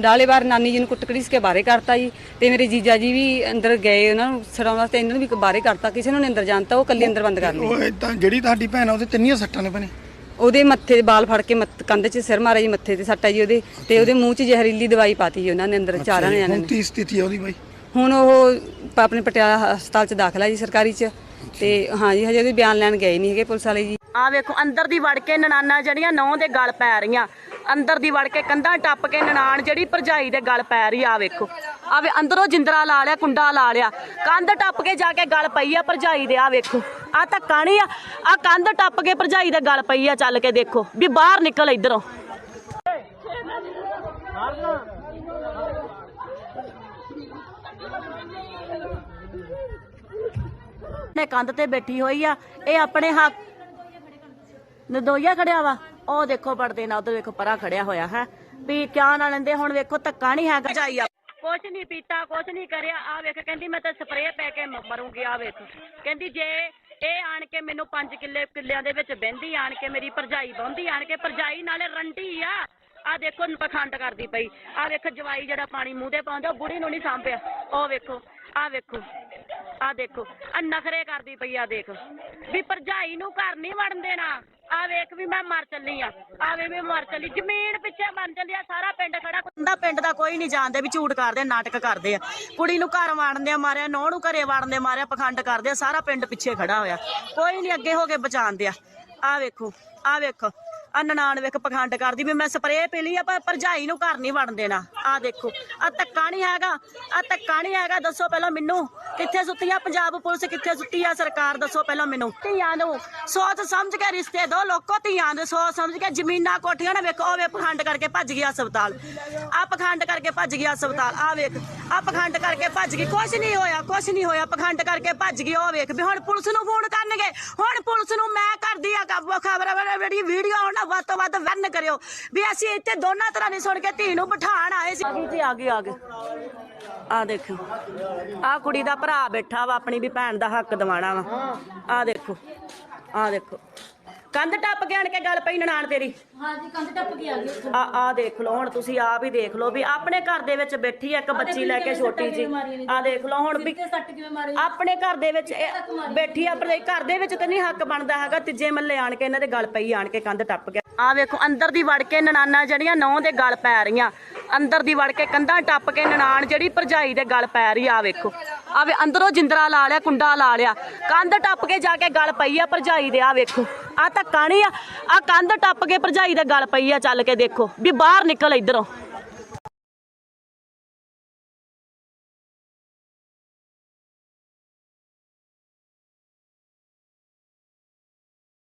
ਡਾਲੇਵਾਰ ਨਾਨੀ ਜੀ ਨੂੰ ਕੁੱਟਕੜੀਸ ਕੇ ਬਾਰੇ ਕਰਤਾ ਜੀ। ਤੇ ਮੇਰੇ ਜੀਜਾ ਜੀ ਵੀ ਅੰਦਰ ਗਏ ਉਹਨਾਂ ਨੂੰ ਛਡਾਉਣ ਵਾਸਤੇ ਇਹਨਾਂ ਨੂੰ ਵੀ ਬਾਰੇ ਕਰਤਾ ਕਿਸੇ ਨੂੰ ਨੀ ਅੰਦਰ ਜਾਣਤਾ ਉਹ ਕੱਲੀ ਅੰਦਰ ਬੰਦ ਕਰ ਲਈ। ਉਹ ਏਦਾਂ ਜਿਹੜੀ ਤੁਹਾਡੀ ਭੈਣ ਆ ਉਹਦੇ ਤਿੰਨੀਆਂ ਸੱਟਾਂ ਨੇ ਭੈਣੇ। ਉਹਦੇ ਮੱਥੇ ਦੇ ਵਾਲ ਫੜ ਕੇ ਮੱਥ ਕੰਧ 'ਚ ਸਿਰ ਮਾਰਿਆ ਜੀ ਮੱਥੇ ਤੇ ਸੱਟਾ ਜੀ ਉਹਦੇ ਤੇ ਉਹਦੇ ਮੂੰਹ 'ਚ ਜ਼ਹਿਰੀਲੀ ਦਵਾਈ ਪਾਤੀ ਜੀ ਉਹਨਾਂ ਨੇ ਅੰਦਰ ਚਾਰਾਂ ਨੇ ਹੁਣ ਕੀ ਸਥਿਤੀ ਆ ਉਹਦੀ ਬਾਈ? ਹੁਣ ਉਹ ਪ- ਆਪਣੇ ਪਟਿਆਲਾ ਹਸਪਤਾਲ 'ਚ ਦਾਖਲਾ ਜੀ ਸਰਕਾਰੀ 'ਚ ਤੇ ਹਾਂ ਜੀ ਹਜੇ ਉਹਦੇ ਬਿਆਨ ਲੈਣ ਗਏ ਨਹੀਂ ਹੈਗੇ ਪੁਲਿਸ ਵਾਲੇ ਜੀ। ਆ ਵੇਖੋ ਅੰਦਰ ਦੀ ਵੜ ਕੇ ਨਨਾਨਾ ਜਿਹੜੀਆਂ ਨੌ ਦੇ ਗਲ ਪੈ ਰਹੀਆਂ। ਅੰਦਰ ਦੀ ਵੜ ਕੇ ਕੰਧਾਂ ਟੱਪ ਕੇ ਨਨਾਣ ਜਿਹੜੀ ਭਰਜਾਈ ਦੇ ਗਲ ਪੈ ਰਹੀ ਆ ਵੇਖੋ। ਆਵੇ ਅੰਦਰੋਂ ਜਿੰਦਰਾ ਲਾ ਲਿਆ, ਕੁੰਡਾ ਲਾ ਲਿਆ। ਕੰਧ ਟੱਪ ਕੇ ਜਾ ਕੇ ਗਲ ਪਈ ਆ ਭਰਜਾਈ ਦੇ ਆ ਵੇਖੋ। ਆ ਤਾਂ ਕਾਣੀ ਆ। ਆ ਕੰਧ ਟੱਪ ਕੇ ਭਰਜਾਈ ਦੇ ਗਲ ਪਈ ਆ, ਚੱਲ ਕੇ ਦੇਖੋ। ਵੀ ਬਾਹਰ ਨਿਕਲ ਇਧਰੋਂ। ਨੇ ਕੰਧ ਤੇ ਬੈਠੀ ਹੋਈ ਆ, ਇਹ ਆਪਣੇ ਹੱਕ ਨਦੋਈਆ ਖੜਿਆ ਵਾ। ਉਹ ਦੇਖੋ ਪੜਦੇ ਨਾਲ ਉਧਰ ਵੇਖੋ ਪਰਾਂ ਖੜਿਆ ਹੋਇਆ ਹੈ। ਵੀ ਕਿਆ ਨਾ ਲੈਂਦੇ, ਹੁਣ ਵੇਖੋ ਧੱਕਾ ਨਹੀਂ ਹੈਗਾ। ਜਾਈ ਆ। ਕੁਛ ਨਹੀਂ ਪੀਤਾ, ਕੁਛ ਨਹੀਂ ਕਰਿਆ। ਆ ਵੇਖ, ਕਹਿੰਦੀ ਮੈਂ ਤਾਂ ਸਪਰੇਅ ਪੈ ਕੇ ਮਰੂੰਗੀ ਆ ਵੇਖ। ਕਹਿੰਦੀ ਜੇ ਇਹ ਆਣ ਕੇ ਮੈਨੂੰ 5 ਕਿੱਲੇ, ਕਿੱਲਿਆਂ ਦੇ ਵਿੱਚ ਬਹਿੰਦੀ, ਆਣ ਕੇ ਮੇਰੀ ਭਰਜਾਈ ਬਹੁੰਦੀ ਆਣ ਕੇ ਭਰਜਾਈ ਨਾਲੇ ਰੰਡੀ ਆ। ਆ ਦੇਖੋ, ਪਖੰਡ ਕਰਦੀ ਪਈ। ਆ ਵੇਖ, ਜਵਾਈ ਜਿਹੜਾ ਪਾਣੀ ਮੂੰਹ ਤੇ ਪਾਉਂਦਾ, ਉਹ ਬੁੜੀ ਨੂੰ ਨਹੀਂ ਸਾਂਭਿਆ। ਉਹ ਵੇਖੋ ਆ ਵੇਖੋ ਆ ਦੇਖੋ ਆ ਨਖਰੇ ਕਰਦੀ ਪਈ ਆ ਦੇਖ। ਵੀ ਭਰਜਾਈ ਨੂੰ ਘਰ ਨਹੀਂ ਵੜਨ ਦੇਣਾ। ਆ ਵੇਖ ਵੀ ਮੈਂ ਮਰ ਚੱਲੀ ਆ ਆ ਵੇ ਮੈਂ ਮਰ ਚੱਲੀ। ਜ਼ਮੀਨ ਪਿੱਛੇ ਮਰ ਚੱਲੀ ਆ ਸਾਰਾ ਪਿੰਡ ਖੜਾ। ਹੁੰਦਾ ਪਿੰਡ ਦਾ ਕੋਈ ਨਹੀਂ ਜਾਣਦੇ ਵੀ ਝੂਠ ਕਰਦੇ ਆ, ਨਾਟਕ ਕਰਦੇ ਆ। ਕੁੜੀ ਨੂੰ ਘਰ ਵਾੜਨ ਦੇ ਮਾਰਿਆ ਨੌ ਨੂੰ ਘਰੇ ਵਾੜਨ ਦੇ ਮਾਰਿਆ ਪਖੰਡ ਕਰਦੇ ਆ ਸਾਰਾ ਪਿੰਡ ਪਿੱਛੇ ਖੜਾ ਹੋਇਆ। ਕੋਈ ਨਹੀਂ ਅੱਗੇ ਹੋ ਕੇ ਬਚਾਉਂਦੇ ਆ। ਆ ਵੇਖੋ ਆ ਵੇਖੋ। ਆ ਨਨਾਣ ਵੇਖ ਪਖੰਡ ਕਰਦੀ ਵੀ ਮੈਂ ਸਪਰੇਅ ਪੀ ਲਈ ਆ ਪਰ ਭਰਜਾਈ ਨੂੰ ਘਰ ਨਹੀਂ ਵੜਨ ਦੇਣਾ। ਆ ਦੇਖੋ ਆ ਧੱਕਾ ਨਹੀਂ ਹੈਗਾ ਆ ਧੱਕਾ ਨਹੀਂ ਹੈਗਾ। ਦੱਸੋ ਪਹਿਲਾਂ ਮੈਨੂੰ ਕਿੱਥੇ ਸੁੱਤੀ ਆ? ਪੰਜਾਬ ਪੁਲਿਸ ਕਿੱਥੇ ਸੁੱਤੀ ਆ? ਸਰਕਾਰ ਦੱਸੋ ਪਹਿਲਾਂ ਮੈਨੂੰ। ਧੀਆਂ ਨੂੰ ਸੋਚ ਸਮਝ ਕੇ ਰਿਸ਼ਤੇ ਦੋ ਲੋਕੋ ਧੀਆਂ ਦੇ ਸੋਚ ਸਮਝ ਕੇ ਜ਼ਮੀਨਾਂ ਕੋਠੀਆਂ ਨਾ ਵੇਖੋ, ਉਹ ਪਖੰਡ ਕਰਕੇ ਭੱਜ ਗਿਆ ਹਸਪਤਾਲ। ਆ ਪਖੰਡ ਕਰਕੇ ਭੱਜ ਗਿਆ ਹਸਪਤਾਲ, ਆ ਵੇਖ, ਆ ਪਖੰਡ ਕਰਕੇ ਭੱਜ ਗਈ। ਕੁਛ ਨਹੀਂ ਹੋਇਆ, ਕੁਛ ਨਹੀਂ ਹੋਇਆ, ਪਖੰਡ ਕਰਕੇ ਭੱਜ ਗਈ, ਉਹ ਵੇਖ ਵੀ ਹੁਣ ਪੁਲਿਸ ਨੂੰ ਫੋਨ ਕਰਨਗੇ। ਹੁਣ ਪੁਲਿਸ ਨੂੰ ਮੈਂ ਕਰਦੀ ਆ ਖਬਰ ਜਿਹੜੀ ਵੀਡੀਓ ਆਉਣਾ ਵੱਧ ਤੋਂ ਵੱਧ ਵਰਨ ਕਰਿਓ। ਵੀ ਅਸੀਂ ਇੱਥੇ ਦੋਨਾਂ ਤਰ੍ਹਾਂ ਦੀ ਸੁਣ ਕੇ ਧੀ ਨੂੰ ਬਿਠਾਣ ਆਏ ਸੀ। ਆ ਗਈ ਜੀ, ਆ ਗਈ ਆ ਗਈ। ਆ ਦੇਖੋ। ਆ ਕੁੜੀ ਦਾ ਭਰਾ ਬੈਠਾ ਵਾ ਆਪਣੀ ਵੀ ਭੈਣ ਦਾ ਹੱਕ ਦਿਵਾਣਾ ਵਾ। ਆ ਦੇਖੋ ਆ ਦੇਖੋ। ਕੰਧ ਟੱਪ ਕੇ ਆਣ ਕੇ ਗੱਲ ਪਈ ਨਨਾਣ ਤੇਰੀ? ਹਾਂਜੀ ਕੰਧ ਟੱਪ ਕੇ ਆ ਗਈ। ਆ ਆ ਦੇਖ ਲਓ ਹੁਣ ਤੁਸੀਂ ਆਪ ਹੀ ਦੇਖ ਲਓ ਵੀ ਆਪਣੇ ਘਰ ਦੇ ਵਿੱਚ ਬੈਠੀ ਆ ਇੱਕ ਬੱਚੀ ਲੈ ਕੇ ਛੋਟੀ ਜੀ। ਆ ਦੇਖ ਲਓ ਹੁਣ ਵੀ ਆਪਣੇ ਘਰ ਦੇ ਵਿੱਚ ਬੈਠੀ ਆ ਆਪਣੇ ਘਰ ਦੇ ਵਿੱਚ ਤੇ ਨਹੀਂ ਹੱਕ ਬਣਦਾ ਹੈਗਾ ਤੀਜੇ ਮੱਲੇ ਆਣ ਕੇ ਇਹਨਾਂ ਦੇ ਗਲ ਪਈ ਆਣ ਕੇ ਕੰਧ ਟੱਪ ਗਿਆ ਆ ਵੇਖੋ ਅੰਦਰ ਦੀ ਵੜ ਕੇ ਨਨਾਨਾ ਜਿਹੜੀਆਂ ਨੌ ਦੇ ਗਲ ਪੈ ਰਹੀਆਂ। ਅੰਦਰ ਦੀ ਵੜ ਕੇ ਕੰਧਾਂ ਟੱਪ ਕੇ ਨਨਾਣ ਜਿਹੜੀ ਭਰਜਾਈ ਦੇ ਗਲ ਪੈ ਰਹੀ ਆ ਵੇਖੋ। ਆ ਵੇ ਅੰਦਰੋਂ ਜਿੰਦਰਾ ਲਾ ਲਿਆ, ਕੁੰਡਾ ਲਾ ਲਿਆ। ਕੰਧ ਟੱਪ ਕੇ ਜਾ ਕੇ ਗਲ ਪਈ ਆ ਭਰਜਾਈ ਦੇ ਆ ਵੇਖੋ। ਆ ਧੱਕਾ ਨਹੀਂ ਆ ਆ ਕੰਧ ਟੱਪ ਕੇ ਭਰਜਾਈ ਦੇ ਗਲ ਪਈ ਆ, ਚੱਲ ਕੇ ਦੇਖੋ। ਵੀ ਬਾਹਰ ਨਿਕਲ ਇਧਰੋਂ।